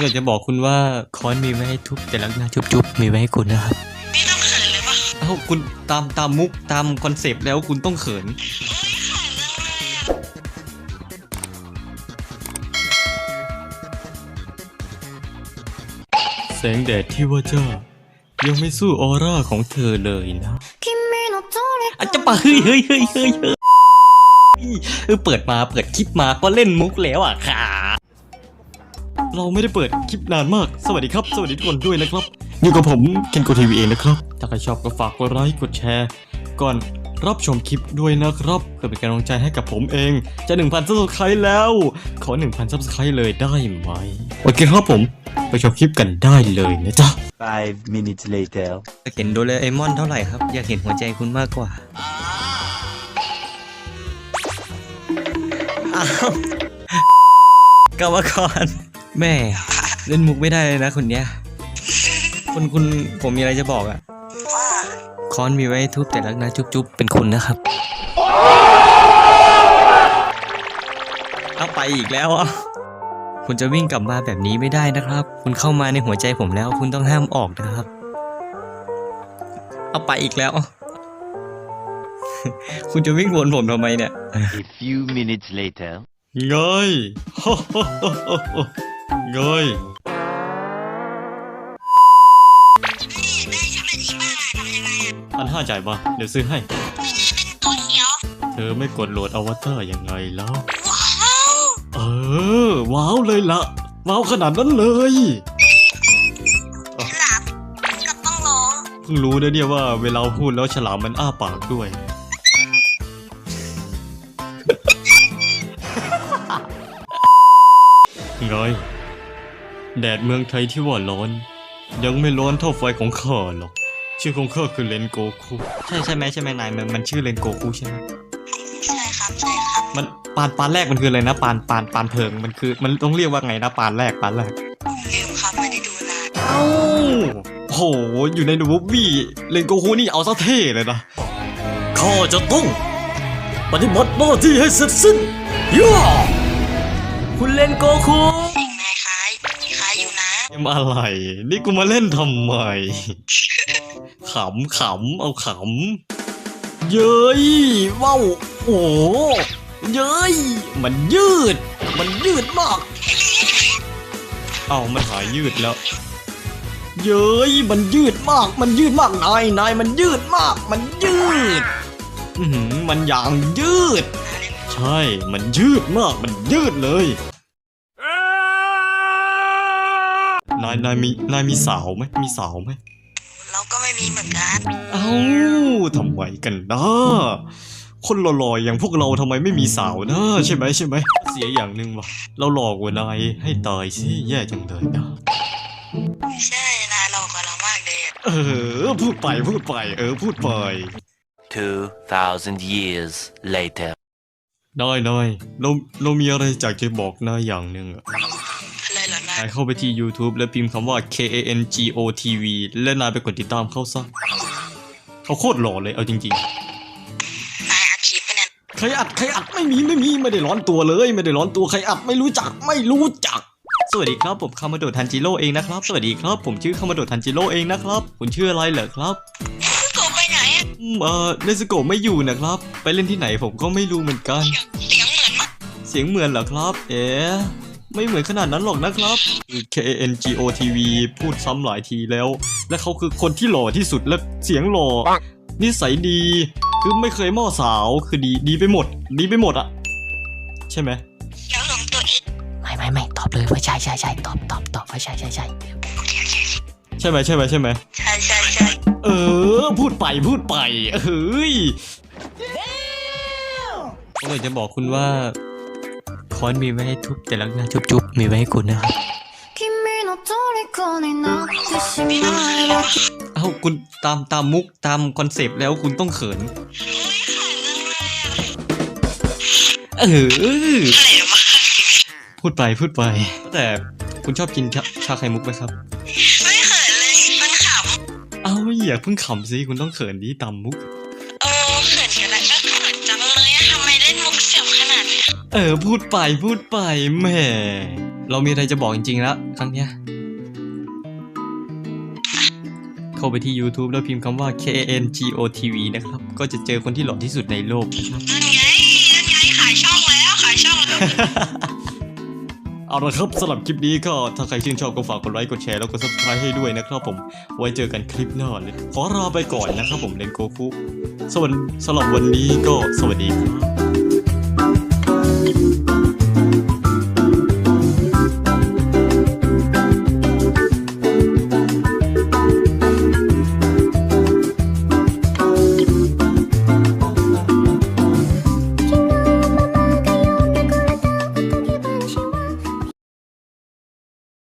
อยากจะบอกคุณว่าค้อนมีไว้ให้ทุบแต่ลักหน้าจุบๆมีไว้ให้คุณนะครับนี่ต้องเขินเลยปะเอ้าคุณตามตามมุกตามคอนเซปต์แล้วคุณต้องเขิน แสงแดดที่ว่าจ้ายังไม่สู้ออร่าของเธอเลยนะอาจจะปะเฮ้ยเฮ้ยเฮ้ยเฮ้ยเฮ้ยเปิดมาเปิดคลิปมาก็เล่นมุกแล้วอะค่ะ เราไม่ได้เปิดคลิปนานมาก สวัสดีครับ สวัสดีทุกคนด้วยนะครับ อยู่กับผมเคนโกทีวีเองนะครับ ถ้าใครชอบก็ฝากกดไลค์ กดแชร์ ก่อนรับชมคลิปด้วยนะครับเพื่อเป็นกำลังใจให้กับผมเอง จะ 1,000ซับสไครต์แล้ว ขอ 1,000ซับสไครต์เลยได้ไหม โอเคครับผม ไปชมคลิปกันได้เลยนะจ๊ะ Five minutes later. อยากเห็นโดเรมอนเท่าไหร่ครับ อยากเห็นหัวใจคุณมากกว่าอ้าวกรรมกร แม่เล่นมุกไม่ได้เลยนะคนเนี้ยคุณคุณผมมีอะไรจะบอกอะว่าค้อนมีไว้ทุบแต่ลักนะจุ๊บๆเป็นคุณนะครับเอาไปอีกแล้วอะคุณจะวิ่งกลับมาแบบนี้ไม่ได้นะครับ คุณเข้ามาในหัวใจผมแล้ว คุณต้องห้ามออกนะครับ เอาไปอีกแล้ว คุณจะวิ่งวนผมทำไมเนี่ย A few minutes later. เงย เงยพันห้าจ่ายมาเดี๋ยวซื้อให้ตัวเขียวเธอไม่กดโหลดอวตารยังไงแล้วว้าวเออ ว้าวเลยละว้าวขนาดนั้นเลยฉลามกับต้องร้องเพิ่งรู้นะเนี่ยว่าเวลาพูดแล้วฉลามมันอ้าปากด้วยไง แดดเมืองไทยที่ว่าร้อน ยังไม่ร้อนเท่าไฟของข้าหรอก ชื่อของข้าคือเลนโกคุใช่ใช่ไหมใช่ไหมนายมันมันชื่อเลนโกคุใช่ไหมใช่ครับใช่ครับมันปานปานแรกมันคืออะไรนะปานปานปานเพิงมันคือมันต้องเรียกว่าไงนะปานแรกปานแรกลืมครับไม่ได้ดูนานเอ้าโหอยู่ในนูบบี้เลนโกคูนี่เอาซะเท่เลยนะข้าจะต้องปฏิบัติหน้าที่ให้เสร็จสิ้นย่าคุณเลนโกคู มอะไร นี่กูมาเล่นทำไม ขำขำเอาขำ เย้ยว้าวโอ้เย้ยมันยืด มันยืดมาก เอามันหายยืดแล้ว เย้ยมันยืดมาก มันยืดมากนายนายมันยืดมาก มันยืดมันอย่างยืด ใช่ มันยืดมาก มันยืดเลย นายนายมีนายมีสาวไหมมีสาวไหมเราก็ไม่มีเหมือนกันเอ้าทำไมกันนะคนหล่อๆอย่างพวกเราทำไมไม่มีสาวนะใช่ไหมใช่ไหมเสียอย่างหนึ่งว่ะเราหลอกกว่านายให้ตายสิแย่จังเลยนะใช่นายหลอกกว่าเรามากเลยอะเออพูดไปพูดไป เออพูดไป Two thousand years later. ได้นายเราเรามีอะไรจากจะบอกนายอย่างหนึ่งอะายนายเข้าไปที่ YouTube แล้วพิมพ์คำว่า K A N G O T V และนายไปกดติดตามเขาซะเขาโคตรหล่อเลยเอาจริงๆนายอัดคลิปไปเนี่ยใครอัดใครอัดไม่มีไม่มีไม่ได้ร้อนตัวเลย ไม่ได้ร้อนตัวใครอัดไม่รู้จักไม่รู้จัก สวัสดีครับผมคามาโดะทันจิโร่เองนะครับ สวัสดีครับผมชื่อคามาโดะทันจิโร่เองนะครับ คุณชื่ออะไรเหรอครับโกไปไหนอะอืมเอ่อเนสโกะไม่อยู่นะครับ ไปเล่นที่ไหนผมก็ไม่รู้เหมือนกัน เสียงเหมือนมากเสียงเหมือนเหรอครับ เอ๊ะ ไม่เหมือนขนาดนั้นหรอกนะครับคือ K A N G O T V พูดซ้ำหลายทีแล้ว และเขาคือคนที่หล่อที่สุดและเสียงหล่อ นิสัยดี คือไม่เคยม่อสาว คือดีดีไปหมด ดีไปหมดอะใช่ไหมเดี๋ยวหลงตัวอีกไม่ไม่ไม่ตอบเลยว่าใช่ใช่ใช่ตอบตอบตอบว่าใช่ใช่ใช่โอเคโอเคใช่ไหมใช่ไหมใช่ไหมใช่ใช่ใช่เออ พูดไปพูดไปเฮ้ยผมอยากจะบอกคุณว่า ค้อนมีไว้ให้ทุบแต่ลักหน้าจุบๆมีไว้ให้คุณนะครับเอ้าคุณตามตามมุกตามคอนเซปต์แล้วคุณต้องเขินเออพูดไปพูดไป แต่คุณชอบกินชาไข่มุกไหมครับไม่เขินเลยมันขำเอ้าอย่าเพิ่งขำสิคุณต้องเขินดีตามมุก เขินกันแล้วก็เขินจังเลยอะทำไมเล่นมุกเสียบขนาดเนี้ยเออพูดไปพูดไปแหมเรามีอะไรจะบอกจริงๆแล้วครั้งเนี้ย เข้าไปที่ YouTube แล้วพิมพ์คำว่า KNGOTV นะครับ ก็จะเจอคนที่หล่อที่สุดในโลกนะครับ นั่นไงนั่นไงขายช่องแล้วขายช่องแล้ว เอาละครับสำหรับคลิปนี้ก็ถ้าใครชื่นชอบก็ฝากกดไลค์กดแชร์แล้วก็ subscribe ให้ด้วยนะครับผม ไว้เจอกันคลิปหน้าเลยขอลาไปก่อนนะครับผมเลนโกคุสวัสดีสำหรับวันนี้ก็สวัสดีครับ you.